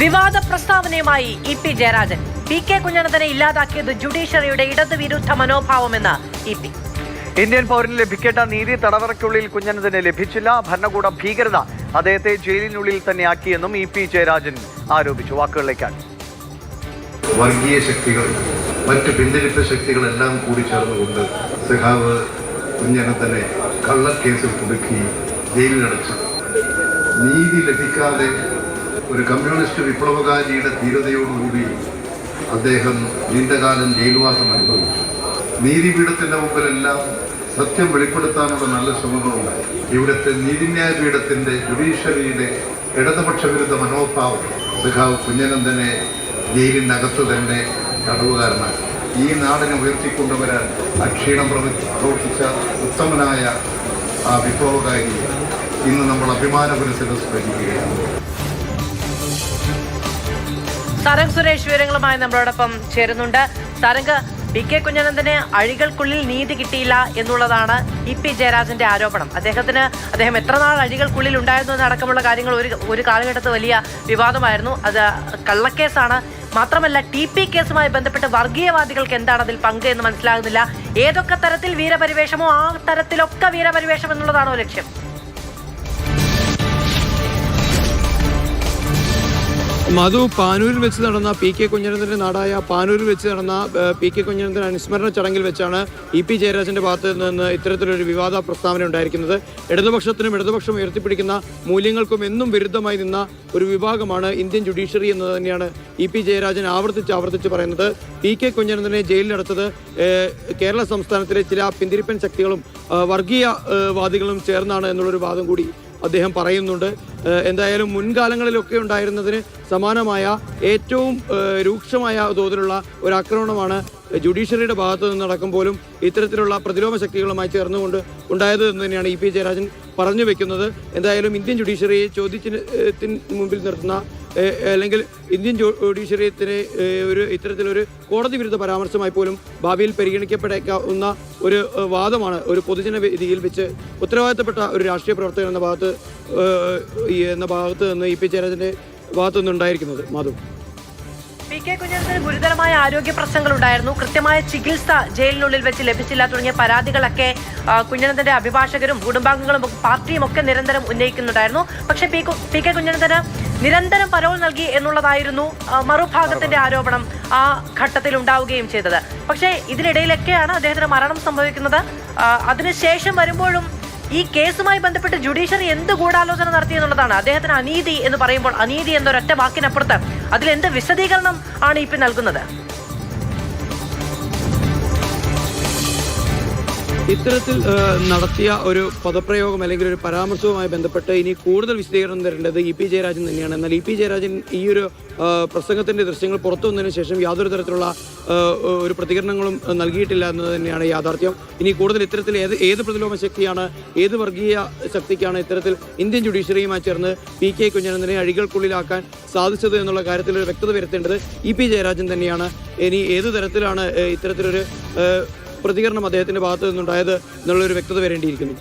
വിവാദ പ്രസ്താവനയുമായി E P Jayarajan. P K കുഞ്ഞനന്തനെ ഇല്ലാതാക്കിയത് ജുഡീഷ്യറിയുടെ ഇടതുവിരുദ്ധ മനോഭാവമെന്ന് ഇ പി. ഇന്ത്യൻ പൗരന് ലഭിക്കേണ്ട നീതി തടവറയ്ക്കുള്ളിൽ കുഞ്ഞനന്ദന് ലഭിച്ചില്ല. ഭരണകൂട ഭീകരത അദ്ദേഹത്തെ ജയിലിനുള്ളിൽ തന്നെ ആക്കിയെന്നും ഇ പി ജയരാജൻ ആരോപിച്ചു. വാക്കുകളിലേക്കാണ്. വർഗീയ ശക്തികൾ മറ്റ് പിന്തിരിപ്പ് ശക്തികളെല്ലാം കൂടി ചേർന്നുകൊണ്ട് സഖാവ് കുഞ്ഞനന്തനെ കള്ളക്കേസിൽ കുടുക്കി ജയിലിലടച്ചു നീതി ലഭിക്കാതെ ഒരു കമ്മ്യൂണിസ്റ്റ് വിപ്ലവകാരിയുടെ ധീരതയോടുകൂടി അദ്ദേഹം നീണ്ടകാലം ജയിൽവാസം അനുഭവിച്ചു. നീതിപീഠത്തിന്റെ മുമ്പിലെല്ലാം സത്യം വെളിപ്പെടുത്താനുള്ള നല്ല ശ്രമങ്ങളുണ്ടായി ഇവിടുത്തെ നീതിന്യായ പീഠത്തിന്റെ ജുഡീഷ്യറിയുടെ ഇടതുപക്ഷ വിരുദ്ധ മനോഭാവം സഖാവ് കുഞ്ഞനന്ദനെ ജയിലിനകത്ത് തന്നെ തടവുകാരനാക്കി. ഈ നാടിനെ ഉയർത്തിക്കൊണ്ടുവരാൻ അക്ഷീണം പ്രവ- പ്രവർത്തിച്ച ഉത്തമനായ ആ വിപ്ലവകാരി ഇന്ന് നമ്മൾ അഭിമാനപുരത്തിൽ സ്മരിക്കുകയാണ്. സരംഗ് സുരേഷ് വിവരങ്ങളുമായി നമ്മളോടൊപ്പം ചേരുന്നുണ്ട്. തരംഗ് പി കെ കുഞ്ഞനന്ദന് അഴികൾക്കുള്ളിൽ നീതി കിട്ടിയില്ല എന്നുള്ളതാണ് ഇ പി ജയരാജന്റെ ആരോപണം. അദ്ദേഹത്തിന് അദ്ദേഹം എത്ര നാൾ അഴികൾക്കുള്ളിൽ ഉണ്ടായിരുന്നു എന്നടക്കമുള്ള കാര്യങ്ങൾ ഒരു ഒരു കാലഘട്ടത്ത് വലിയ വിവാദമായിരുന്നു. അത് കള്ളക്കേസാണ്. മാത്രമല്ല ടി പി കേസുമായി ബന്ധപ്പെട്ട് വർഗീയവാദികൾക്ക് എന്താണ് അതിൽ പങ്ക് എന്ന് മനസ്സിലാകുന്നില്ല. ഏതൊക്കെ തരത്തിൽ വീരപരിവേഷമോ ആ തരത്തിലൊക്കെ വീരപരിവേഷം എന്നുള്ളതാണോ ലക്ഷ്യം? മധു പാനൂരിൽ വെച്ച് നടന്ന പി കെ കുഞ്ഞനന്തന്റെ നാടായ പാനൂരിൽ വെച്ച് നടന്ന പി കെ കുഞ്ഞനന്തൻ അനുസ്മരണ ചടങ്ങിൽ വെച്ചാണ് ഇ പി ജയരാജന്റെ ഭാഗത്ത് നിന്ന് ഇത്തരത്തിലൊരു വിവാദ പ്രസ്താവന ഉണ്ടായിരിക്കുന്നത്. ഇടതുപക്ഷത്തിനും ഇടതുപക്ഷം ഉയർത്തിപ്പിടിക്കുന്ന മൂല്യങ്ങൾക്കും എന്നും വിരുദ്ധമായി നിന്ന ഒരു വിഭാഗമാണ് ഇന്ത്യൻ ജുഡീഷ്യറി എന്ന് തന്നെയാണ് ഇ പി ജയരാജൻ ആവർത്തിച്ച് ആവർത്തിച്ച് പറയുന്നത്. പി കെ കുഞ്ഞനന്തനെ ജയിലിലടച്ചത് കേരള സംസ്ഥാനത്തിലെ ചില പിന്തിരിപ്പൻ ശക്തികളും വർഗീയവാദികളും വർഗീയ വാദികളും ചേർന്നാണ് എന്നുള്ളൊരു വാദം കൂടി അദ്ദേഹം പറയുന്നുണ്ട്. എന്തായാലും മുൻകാലങ്ങളിലൊക്കെ ഉണ്ടായിരുന്നതിന് സമാനമായ ഏറ്റവും രൂക്ഷമായ തോതിലുള്ള ഒരു ആക്രമണമാണ് ജുഡീഷ്യറിയുടെ ഭാഗത്തു നിന്ന് നടക്കുമ്പോഴും ഇത്തരത്തിലുള്ള പ്രതിലോമ ശക്തികളുമായി ചേർന്നുകൊണ്ട് ഉണ്ടായത് എന്ന് തന്നെയാണ് ഇ പി ജയരാജൻ പറഞ്ഞു വെക്കുന്നത്. എന്തായാലും ഇന്ത്യൻ ജുഡീഷ്യറിയെ ചോദ്യത്തിന് മുമ്പിൽ നിർത്തുന്ന അല്ലെങ്കിൽ ഇന്ത്യൻ ജുഡീഷ്യറിയത്തിന് ഒരു ഇത്തരത്തിലൊരു കോടതി വിരുദ്ധ പരാമർശമായി പോലും ഭാവിയിൽ പരിഗണിക്കപ്പെടേക്കാവുന്ന ഒരു വാദമാണ് ഒരു പൊതുജന വേദിയിൽ വെച്ച് ഉത്തരവാദിത്തപ്പെട്ട ഒരു രാഷ്ട്രീയ പ്രവർത്തകൻ എന്ന ഭാഗത്ത് എന്ന ഭാഗത്ത് നിന്ന് ഇ പി ജയരാജന്റെ ഭാഗത്തുനിന്നുണ്ടായിരിക്കുന്നത്. മാധവ് മാധു. പി കെ കുഞ്ഞനന്തന് ഗുരുതരമായ ആരോഗ്യ പ്രശ്നങ്ങൾ ഉണ്ടായിരുന്നു. കൃത്യമായ ചികിത്സ ജയിലിനുള്ളിൽ വെച്ച് ലഭിച്ചില്ല. തുടങ്ങിയ പരാതികളൊക്കെ കുഞ്ഞനന്തന്റെ അഭിഭാഷകരും കുടുംബാംഗങ്ങളും പാർട്ടിയും ഒക്കെ നിരന്തരം ഉന്നയിക്കുന്നുണ്ടായിരുന്നു. പക്ഷെ പി കു- കുഞ്ഞനന്തന് നിരന്തരം പരോൾ നൽകി എന്നുള്ളതായിരുന്നു മറുഭാഗത്തിന്റെ ആരോപണം ആ ഘട്ടത്തിൽ ഉണ്ടാവുകയും ചെയ്തത്. പക്ഷേ ഇതിനിടയിലൊക്കെയാണ് അദ്ദേഹത്തിന് മരണം സംഭവിക്കുന്നത്. അതിനുശേഷം വരുമ്പോഴും ഈ കേസുമായി ബന്ധപ്പെട്ട് ജുഡീഷ്യറി എന്ത് ഗൂഢാലോചന നടത്തി എന്നുള്ളതാണ് അദ്ദേഹത്തിന് അനീതി എന്ന് പറയുമ്പോൾ അനീതി എന്നൊരൊറ്റ വാക്കിനപ്പുറത്ത് അതിലെന്ത് വിശദീകരണം ആണ് ഇപ്പം നൽകുന്നത്? ഇത്തരത്തിൽ നടത്തിയ ഒരു പദപ്രയോഗം അല്ലെങ്കിൽ ഒരു പരാമർശവുമായി ബന്ധപ്പെട്ട് ഇനി കൂടുതൽ വിശദീകരണം തരേണ്ടത് ഇ പി ജയരാജൻ തന്നെയാണ്. എന്നാൽ ഇ പി ജയരാജൻ ഈ ഒരു പ്രസംഗത്തിന്റെ ദൃശ്യങ്ങൾ പുറത്തു വന്നതിന് ശേഷം യാതൊരു തരത്തിലുള്ള ഒരു പ്രതികരണങ്ങളും നൽകിയിട്ടില്ല എന്നത് തന്നെയാണ് യാഥാർത്ഥ്യം. ഇനി കൂടുതൽ ഇത്തരത്തിൽ ഏത് ഏത് പ്രതിലോമ ശക്തിയാണ് ഏത് വർഗീയ ശക്തിക്കാണ് ഇത്തരത്തിൽ ഇന്ത്യൻ ജുഡീഷ്യറിയുമായി ചേർന്ന് പി കെ കുഞ്ഞനന്ദനെ അഴികൾക്കുള്ളിലാക്കാൻ സാധിച്ചത് എന്നുള്ള കാര്യത്തിൽ ഒരു വ്യക്തത വരുത്തേണ്ടത് ഇ പി ജയരാജൻ തന്നെയാണ്. ഇനി ഏത് തരത്തിലാണ് ഇത്തരത്തിലൊരു പ്രതികരണം അദ്ദേഹത്തിന്റെ ഭാഗത്തു നിന്നുണ്ടായത് എന്നുള്ളൊരു വ്യക്തത വരേണ്ടിയിരിക്കുന്നു.